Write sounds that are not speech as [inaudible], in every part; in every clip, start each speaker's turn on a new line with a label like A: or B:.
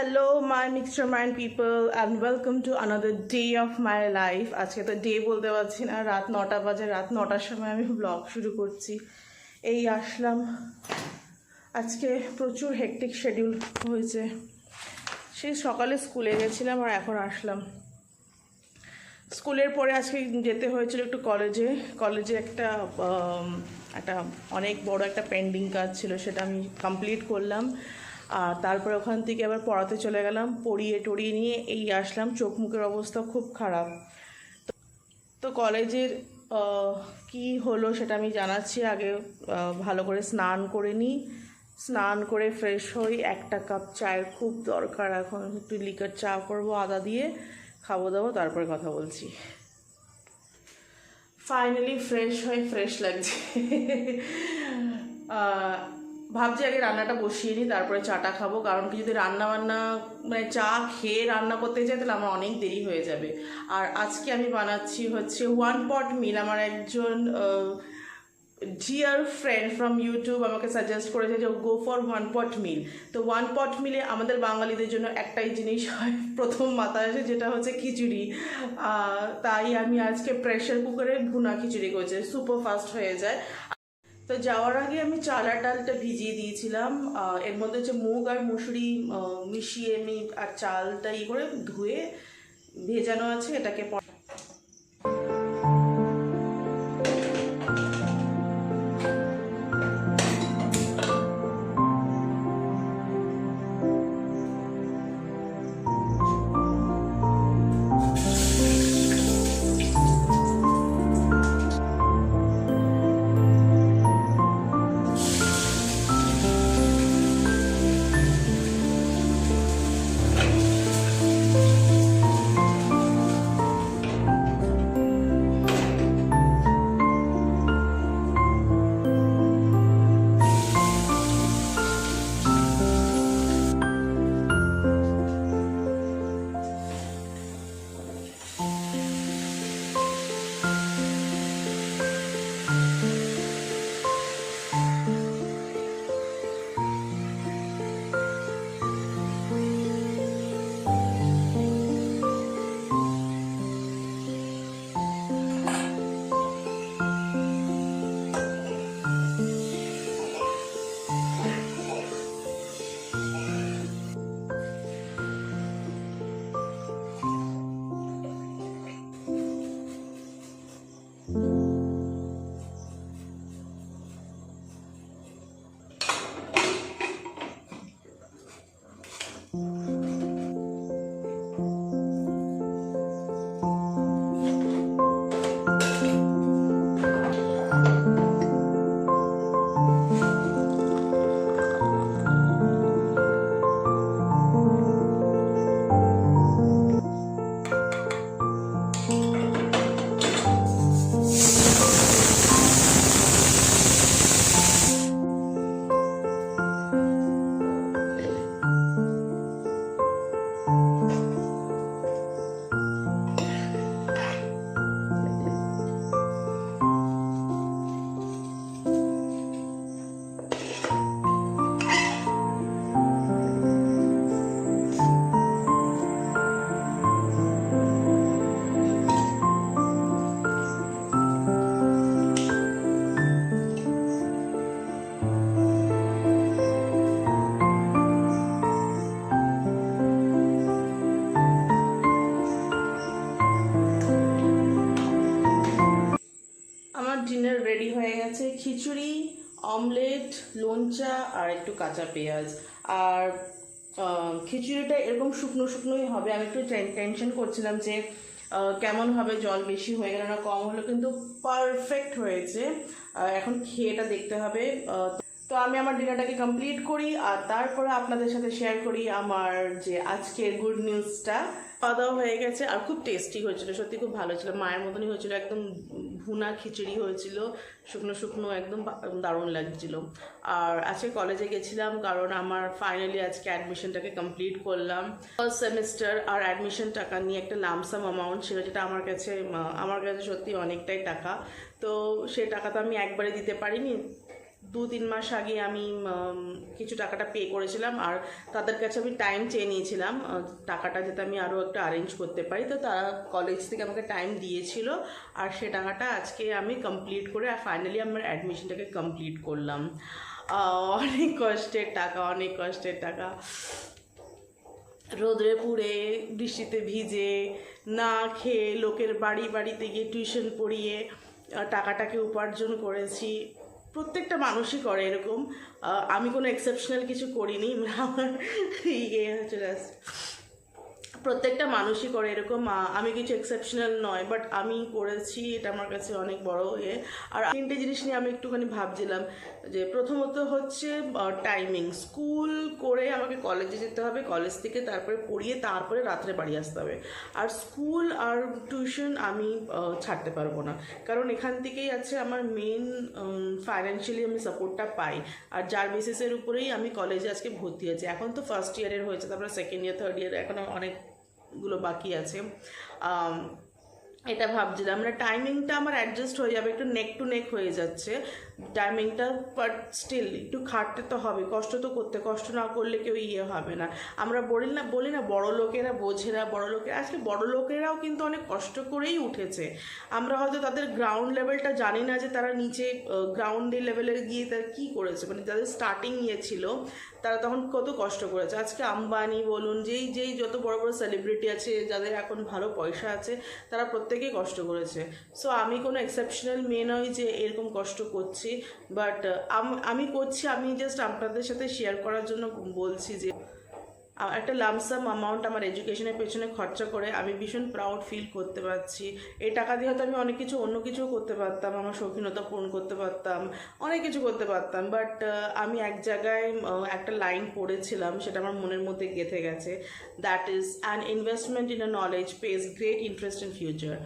A: Hello my mixture mind people and welcome to another day of my life আজকে তো day বলতে পারছি না, রাত নটা বাজে, রাত নটার সময় আমি ব্লগ শুরু করছি। এই আসলাম। আজকে প্রচুর হেকটিক শেডিউল হয়েছে। সেই সকালে স্কুলে গেছিলাম আর এখন আসলাম। স্কুলের পরে আজকে যেতে হয়েছিল একটু কলেজে কলেজে একটা একটা অনেক বড় একটা পেন্ডিং কাজ ছিল, সেটা আমি কমপ্লিট করলাম। আর তারপরে ওখান থেকে আবার পড়াতে চলে গেলাম, পড়িয়ে টড়িয়ে নিয়ে এই আসলাম। চোখ মুখের অবস্থা খুব খারাপ। তো কলেজের কি হলো সেটা আমি জানাচ্ছি। আগে ভালো করে স্নান করে নিই। স্নান করে ফ্রেশ হই, একটা কাপ চায়ের খুব দরকার। এখন একটু লিকার চা করব, আদা দিয়ে খাব দাবো, তারপরে কথা বলছি। ফাইনালি ফ্রেশ হয়ে ফ্রেশ লাগছে। ভাবছি আগে রান্নাটা বসিয়ে নিই, তারপরে চাটা খাব। কারণ কি, যদি রান্না বান্না মানে চা খেয়ে রান্না করতে যাই তাহলে আমার অনেক দেরি হয়ে যাবে। আর আজকে আমি বানাচ্ছি হচ্ছে ওয়ান পট মিল আমার একজন ডিয়ার ফ্রেন্ড ফ্রম ইউটিউব আমাকে সাজেস্ট করেছে যে গো ফর ওয়ান পট মিল তো ওয়ান পট মিলে আমাদের বাঙালিদের জন্য একটাই জিনিস হয়, [laughs] প্রথম মাথায় আসে, যেটা হচ্ছে খিচুড়ি। তাই আমি আজকে প্রেশার কুকারে ভুনা খিচুড়ি করছি সুপার ফাস্ট হয়ে যায়। তো যাওয়ার আগে আমি চালার ডালটা ভিজিয়ে দিয়েছিলাম। এর মধ্যে হচ্ছে মুগ আর মুসুরি মিশিয়ে আমি আর চালটা ইয়ে করে ধুয়ে ভেজানো আছে, এটাকে একটু কাঁচা পেঁয়াজ আর খিচুড়িটা এরকম শুকনো শুকনোই হবে। আমি একটু টেনশন করছিলাম যে কেমন হবে, জল বেশি হয়ে গেল না, কম হলো, কিন্তু পারফেক্ট হয়েছে। এখন খেয়েটা দেখতে হবে। তো আমি আমার ডিনারটাকে কমপ্লিট করি আর তারপরে আপনাদের সাথে শেয়ার করি আমার যে আজকের গুড নিউজটা খাওয়া দাওয়া হয়ে গেছে আর খুব টেস্টি হয়েছিল, সত্যি খুব ভালো ছিল। মায়ের মতনই হয়েছিল, একদম ভুনা খিচুড়ি হয়েছিল, শুকনো শুকনো, একদম দারুণ লাগছিল। আর আজকে কলেজে গেছিলাম কারণ আমার ফাইনালি আজকে অ্যাডমিশনটাকে কমপ্লিট করলাম। ফার্স্ট সেমিস্টার আর অ্যাডমিশন টাকা নিয়ে একটা লামসাম অ্যামাউন্ট ছিল, যেটা আমার কাছে আমার কাছে সত্যি অনেকটাই টাকা। তো সে টাকা তো আমি একবারে দিতে পারিনি। দু তিন মাস আগে আমি কিছু টাকাটা পে করেছিলাম আর তাদের কাছে আমি টাইম চেয়ে নিয়েছিলাম টাকাটা যাতে আমি আরও একটা অ্যারেঞ্জ করতে পারি। তো তারা কলেজ থেকে আমাকে টাইম দিয়েছিল আর সে টাকাটা আজকে আমি কমপ্লিট করে আর ফাইনালি আমার অ্যাডমিশনটাকে কমপ্লিট করলাম। অনেক কষ্টের টাকা, অনেক কষ্টের টাকা। রোদরে পুড়ে, বৃষ্টিতে ভিজে, না খেয়ে লোকের বাড়ি বাড়িতে গিয়ে টিউশন পড়িয়ে টাকাটাকে উপার্জন করেছি। প্রত্যেকটা মানুষই করে এরকম। আমি কোনো এক্সেপশনাল কিছু করিনি, [laughs] আমার ইয়ে আসছে প্রত্যেকটা মানুষই করে এরকম। আমি কিছু এক্সেপশনাল নয় বাট আমি করেছি, এটা আমার কাছে অনেক বড় ইয়ে। আর তিনটে জিনিস নিয়ে আমি একটুখানি ভাবছিলাম যে প্রথমত হচ্ছে টাইমিং স্কুল করে আমাকে কলেজে যেতে হবে কলেজ থেকে তারপরে পড়িয়ে তারপরে রাত্রে বাড়ি আসতে হবে। আর স্কুল আর টিউশন আমি ছাড়তে পারব না। কারণ এখান থেকেই আছে আমার মেন ফাইন্যান্সিয়ালি আমি সাপোর্টটা পাই। আর যার বেসিসের উপরেই আমি কলেজে আজকে ভর্তি আছি। এখন তো ফার্স্ট ইয়ারের হয়েছে, তারপরে সেকেন্ড ইয়ার থার্ড ইয়ার এখনও অনেকগুলো বাকি আছে। এটা ভাবছিলাম। মানে টাইমিংটা আমার অ্যাডজাস্ট হয়ে যাবে, একটু নেক টু নেক হয়ে যাচ্ছে। টাইমিংটা বাট স্টিল একটু খাটতে তো হবে, কষ্ট তো করতে, কষ্ট না করলে কেউ ইয়ে হবে না। আমরা বলি না বলি না বড় লোকেরা বোঝে না, বড় লোকেরা আজকে বড় লোকেরাও কিন্তু অনেক কষ্ট করেই উঠেছে। আমরা হয়তো তাদের গ্রাউন্ড লেভেলটা জানি না যে তারা নিচে গ্রাউন্ডে লেভেলে গিয়ে তারা কী করেছে। মানে যাদের স্টার্টিং ইয়ে ছিল। তারা তখন কত কষ্ট করেছে। আজকে আম্বানি বলুন, যেই যেই যত বড় বড় সেলিব্রিটি আছে, যাদের এখন ভালো পয়সা আছে, তারা প্রত্যেকেই কষ্ট করেছে। সো আমি কোনো এক্সেপশনাল মেয়ে নই যে এরকম কষ্ট করছি বাট আমি করছি, আমি জাস্ট আপনাদের সাথে শেয়ার করার জন্য বলছি যে একটা লামসাম অ্যামাউন্ট আমার এডুকেশনের পেছনে খরচা করে আমি ভীষণ প্রাউড ফিল করতে পারছি। এই টাকা দিয়ে হয়তো আমি অনেক কিছু, অন্য কিছুও করতে পারতাম, আমার শৌখিনতা পূরণ করতে পারতাম, অনেক কিছু করতে পারতাম বাট আমি এক জায়গায় একটা লাইন পড়েছিলাম, সেটা আমার মনের মধ্যে গেঁথে গেছে that is an investment in a knowledge pays great interest in future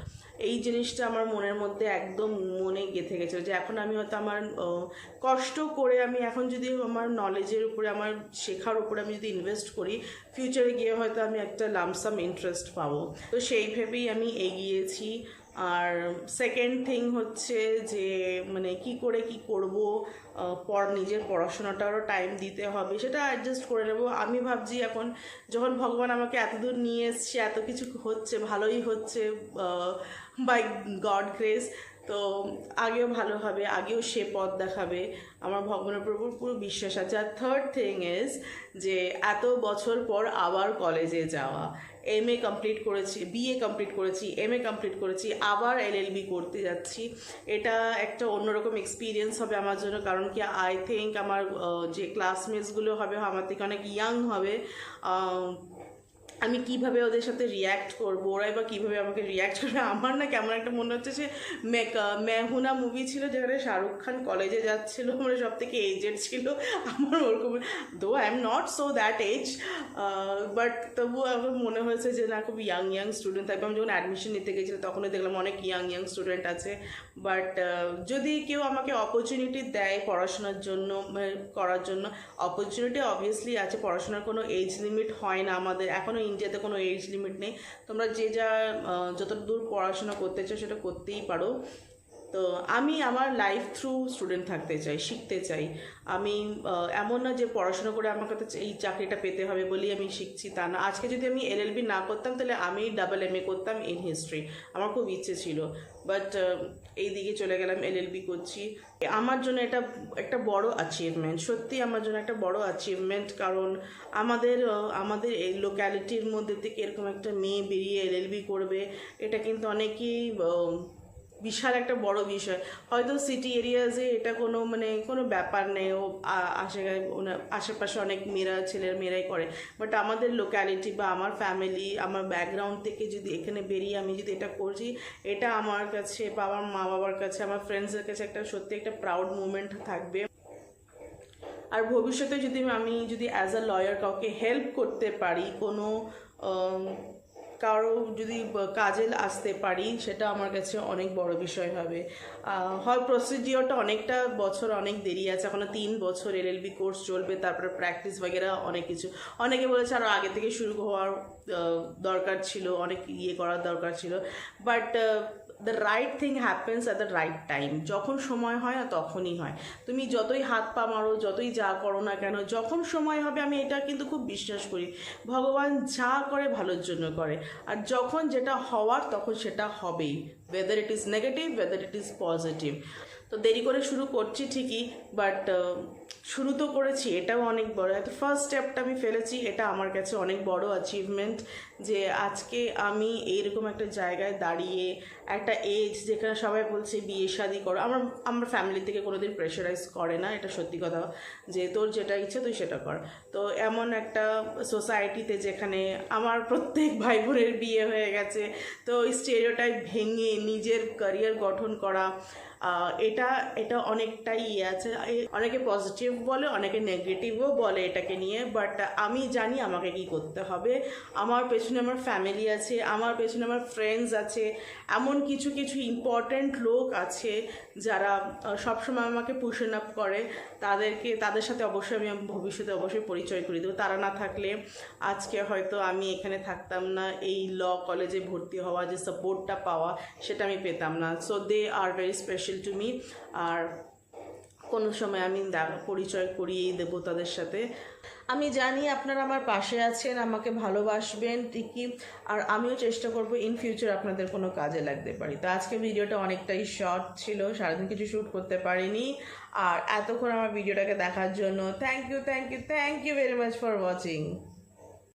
A: এই জিনিসটা আমার মনের মধ্যে একদম মনে গেঁথে গেছে যে এখন আমি হয়তো আমার কষ্ট করে আমি এখন যদি আমার নলেজের উপরে, আমার শেখার উপরে আমি যদি ইনভেস্ট করি ফিউচারে গিয়ে হয়তো আমি একটা লামসাম ইন্টারেস্ট পাবো। তো সেই ভেবেই আমি এগিয়েছি। আর সেকেন্ড থিং হচ্ছে যে মানে কি করে কি করব পর নিজের পড়াশোনাটারও টাইম দিতে হবে, সেটা অ্যাডজাস্ট করে নেব। আমি ভাবছি এখন যখন ভগবান আমাকে এতদূর নিয়ে এসছে, এত কিছু হচ্ছে, ভালোই হচ্ছে বাই গড গ্রেস তো আগেও ভালো হবে, আগেও সে পথ দেখাবে। আমার ভগবানের প্রভুর পুরো বিশ্বাস আছে। আর থার্ড থিং ইজ যে, এত বছর পর আবার কলেজে যাওয়া। এম এ কমপ্লিট করেছি বিএ কমপ্লিট করেছি এম এ কমপ্লিট করেছি, আবার এলএলবি করতে যাচ্ছি। এটা একটা অন্যরকম এক্সপিরিয়েন্স হবে আমার জন্য, কারণ কি আই থিঙ্ক আমার যে ক্লাসমেটসগুলো হবে, আমার থেকে অনেক ইয়াং হবে আমি কীভাবে ওদের সাথে রিয়্যাক্ট করব? ওরাই বা কীভাবে আমাকে রিয়্যাক্ট করবে? আমার না কেমন একটা মনে হচ্ছে যে মেহুনা মুভি ছিল যেখানে শাহরুখ খান কলেজে যাচ্ছিল মানে সব থেকে এজেড ছিল আমার ওরকম। Though I am not so that age but তবুও আমার মনে হয়েছে যে না, খুব ইয়াং ইয়াং স্টুডেন্ট থাকবে আমি যখন অ্যাডমিশন নিতে গেছিলাম, তখনই দেখলাম অনেক ইয়াং ইয়াং স্টুডেন্ট আছে। বাট যদি কেউ আমাকে অপরচুনিটি দেয় পড়াশোনার জন্য মানে করার জন্য অপরচুনিটি অবভিয়াসলি আছে, পড়াশোনার কোনো এজ লিমিট হয় না আমাদের। এখনও ইন্ডিয়াতে কোনো এজ লিমিট নেই। তোমরা যে যা যতদূর যত দূর পড়াশোনা করতে চাও সেটা করতেই পারো। তো আমি আমার লাইফ থ্রু স্টুডেন্ট থাকতে চাই, শিখতে চাই। আমি এমন না যে পড়াশোনা করে আমার কাছে এই চাকরিটা পেতে হবে বলেই আমি শিখছি তা না। আজকে যদি আমি এলএলবি না করতাম, তাহলে আমি ডাবল এম এ করতাম ইন হিস্ট্রি আমার খুব ইচ্ছে ছিল। বাট এই দিকে চলে গেলাম এলএলবি করছি। আমার জন্য এটা একটা বড় অ্যাচিভমেন্ট সত্যি আমার জন্য একটা বড় অ্যাচিভমেন্ট কারণ আমাদের আমাদের এই লোক্যালিটির মধ্যে থেকে এরকম একটা মেয়ে বেরিয়ে এলএলবি করবে, এটা কিন্তু অনেকেই বিশাল একটা বড় বিষয়। হয়তো সিটি এরিয়াজে এটা কোনো মানে কোনো ব্যাপার নেই, ও আশে আশেপাশে অনেক মেয়েরা, ছেলের মেয়েরাই করে। বাট আমাদের লোক্যালিটি বা আমার ফ্যামিলি আমার ব্যাকগ্রাউন্ড থেকে যদি এখানে বেরিয়ে আমি যদি এটা করছি, এটা আমার কাছে বা আমার মা বাবার কাছে, আমার ফ্রেন্ডসদের কাছে একটা সত্যি একটা প্রাউড মুমেন্ট থাকবে। আর ভবিষ্যতে যদি আমি যদি অ্যাজ আ লয়ার কাউকে হেল্প করতে পারি কোনো কারও যদি কাজে আসতে পারি, সেটা আমার কাছে অনেক বড় বিষয় হবে। হল প্রসিডিওরটা অনেকটা বছর, অনেক দেরি আছে। এখনও তিন বছর এল এলএলবি কোর্স চলবে, তারপরে প্র্যাকটিস বগেরা অনেক কিছু। অনেকে বলেছে আরও আগে থেকে শুরু হওয়ার দরকার ছিল, অনেক ইয়ে করার দরকার ছিল। But the right thing happens at the right time যখন সময় হয় না তখনই হয়। তুমি যতই হাত পা মারো, যতই যা করো না কেন, যখন সময় হবে আমি এটা কিন্তু খুব বিশ্বাস করি। ভগবান যা করে ভালোর জন্য করে। আর যখন যেটা হওয়ার, তখন সেটা হবেই। Whether it is negative whether it is positive তো দেরি করে শুরু করছি ঠিকই বাট শুরু তো করেছি, এটাও অনেক বড়। এত ফার্স্ট স্টেপটা আমি ফেলেছি, এটা আমার কাছে অনেক বড় অ্যাচিভমেন্ট যে আজকে আমি এইরকম একটা জায়গায় দাঁড়িয়ে, একটা এজ যেখানে সবাই বলছে বিয়ে শাদি করো, আমার আমার ফ্যামিলি থেকে কোনোদিন প্রেশারাইজ করে না, এটা সত্যি কথা। যে তোর যেটা ইচ্ছে তুই সেটা কর। তো এমন একটা সোসাইটিতে যেখানে আমার প্রত্যেক ভাই বোনের বিয়ে হয়ে গেছে, তো ওই স্টেরিওটাইপ ভেঙে নিজের ক্যারিয়ার গঠন করা এটা এটা অনেকটাই ইয়ে আছে। অনেকে পজিটিভ বলে, অনেকে নেগেটিভও বলে এটাকে নিয়ে বাট আমি জানি আমাকে কি করতে হবে। আমার পেছনে আমার ফ্যামিলি আছে, আমার পেছনে আমার ফ্রেন্ডস আছে, এমন কিছু কিছু ইম্পর্ট্যান্ট লোক আছে যারা সবসময় আমাকে পুষন আপ করে। তাদেরকে, তাদের সাথে অবশ্যই আমি ভবিষ্যতে অবশ্যই পরিচয় করে দেবো। তারা না থাকলে আজকে হয়তো আমি এখানে থাকতাম না, এই ল কলেজে ভর্তি হওয়া যে সাপোর্টটা পাওয়া, সেটা আমি পেতাম না। So they are very special to me আর কোনো সময় আমি পরিচয় করিয়েই দেবো তাদের সাথে। আমি জানি আপনারা আমার পাশে আছেন, আমাকে ভালোবাসবেন ঠিকই। আর আমিও চেষ্টা করব ইন ফিউচার আপনাদের কোনো কাজে লাগতে পারি। তো আজকে ভিডিওটা অনেকটাই শর্ট ছিল, সারাদিন কিছু শ্যুট করতে পারিনি। আর এতক্ষণ আমার ভিডিওটাকে দেখার জন্য thank you thank you thank you very much for watching